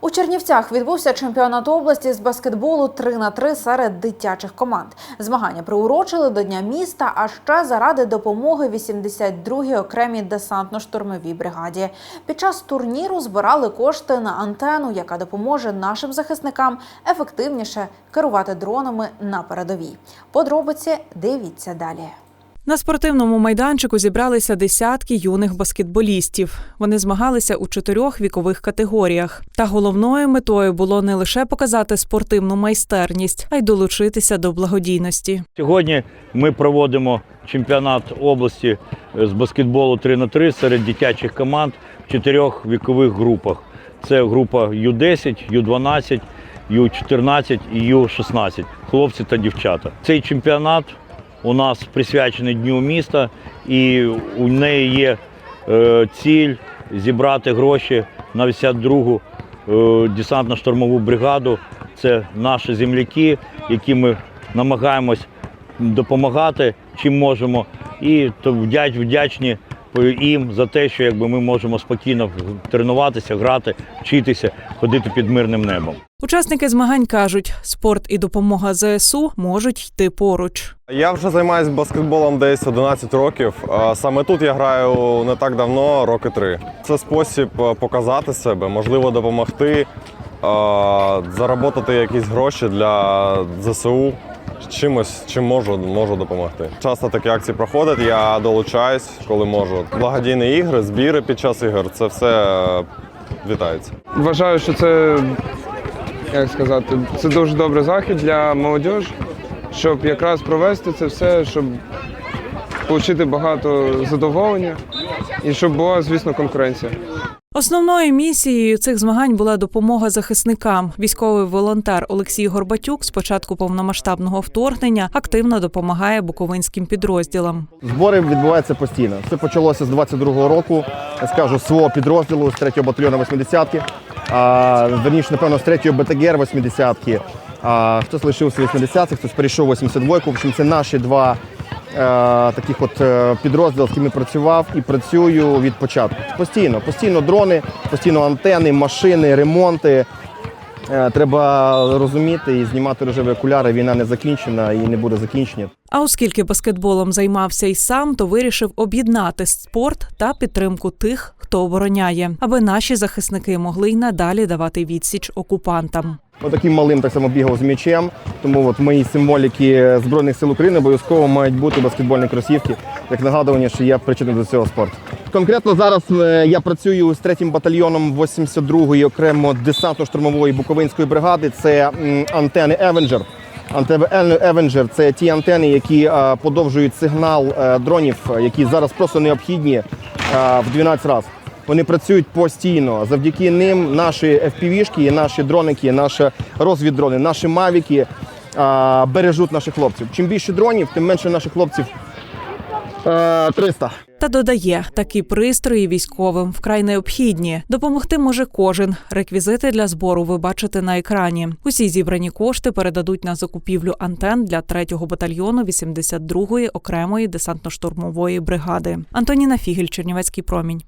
У Чернівцях відбувся чемпіонат області з баскетболу 3 на 3 серед дитячих команд. Змагання приурочили до Дня міста, а ще заради допомоги 82-й окремій десантно-штурмовій бригаді. Під час турніру збирали кошти на антенну, яка допоможе нашим захисникам ефективніше керувати дронами на передовій. Подробиці дивіться далі. На спортивному майданчику зібралися десятки юних баскетболістів. Вони змагалися у чотирьох вікових категоріях. Та головною метою було не лише показати спортивну майстерність, а й долучитися до благодійності. Сьогодні ми проводимо чемпіонат області з баскетболу 3 на 3 серед дитячих команд в чотирьох вікових групах. Це група Ю-10, Ю-12, Ю-14 і Ю-16, хлопці та дівчата. Цей чемпіонат у нас присвячений Дню міста, і у неї є е, ціль зібрати гроші на 82-гу е, десантно-штурмову бригаду. Це наші земляки, які ми намагаємось допомагати чим можемо. І вдячні їм за те, що якби ми можемо спокійно тренуватися, грати, вчитися, ходити під мирним небом. Учасники змагань кажуть, спорт і допомога ЗСУ можуть йти поруч. Я вже займаюся баскетболом десь 11 років. Саме тут я граю не так давно, роки три. Це спосіб е, показати себе, можливо, допомогти, е, заробити якісь гроші для ЗСУ. Чимось, чим можу, можу допомогти. Часто такі акції проходять, я долучаюсь, коли можу. Благодійні ігри, збіри під час ігор це все е, вітається. Вважаю, що це як сказати, це дуже добрий захід для молодіжі, щоб якраз провести це все, щоб отримати багато задоволення і щоб була, звісно, конкуренція. Основною місією цих змагань була допомога захисникам. Військовий волонтер Олексій Горбатюк з початку повномасштабного вторгнення активно допомагає буковинським підрозділам. Збори відбуваються постійно. Це почалося з 22-го року. Я скажу свого підрозділу з 3-го батальйону 80-ки. А, верніше, напевно, з 3-го БТГР 80-ки. А, хтось лишився 80-х, хтось перейшов 82-ку. В общем, це наші два таких от е, підрозділи, з якими працював і працюю від початку. Постійно, постійно дрони, постійно антени, машини, ремонти. Е, Треба розуміти і знімати рожеві окуляри. Війна не закінчена і не буде закінчення. А оскільки баскетболом займався й сам, то вирішив об'єднати спорт та підтримку тих, хто обороняє, аби наші захисники могли й надалі давати відсіч окупантам. Отаким малим так само бігав з м'ячем. Тому от в моїй символіки Збройних сил України обов'язково мають бути баскетбольні кросівки, як нагадування, що я причетний до цього спорту. Конкретно зараз е, я працюю з 3-м батальйоном 82-ї окремо десантно-штурмової буковинської бригади. Це антени Avenger. Антени Avenger – це ті антени, які е, подовжують сигнал е, дронів, які зараз просто необхідні в 12 разів. Вони працюють постійно. Завдяки ним наші FPV-шки, наші дроники, наші розвіддрони, наші мавіки а, бережуть наших хлопців. Чим більше дронів, тим менше наших хлопців. Е, 300. Та додає, такі пристрої військовим вкрай необхідні. Допомогти може кожен. Реквізити для збору ви бачите на екрані. Усі зібрані кошти передадуть на закупівлю антен для 3-го батальйону 82-ї окремої десантно-штурмової бригади. Антоніна Фігель, Чернівецький промінь.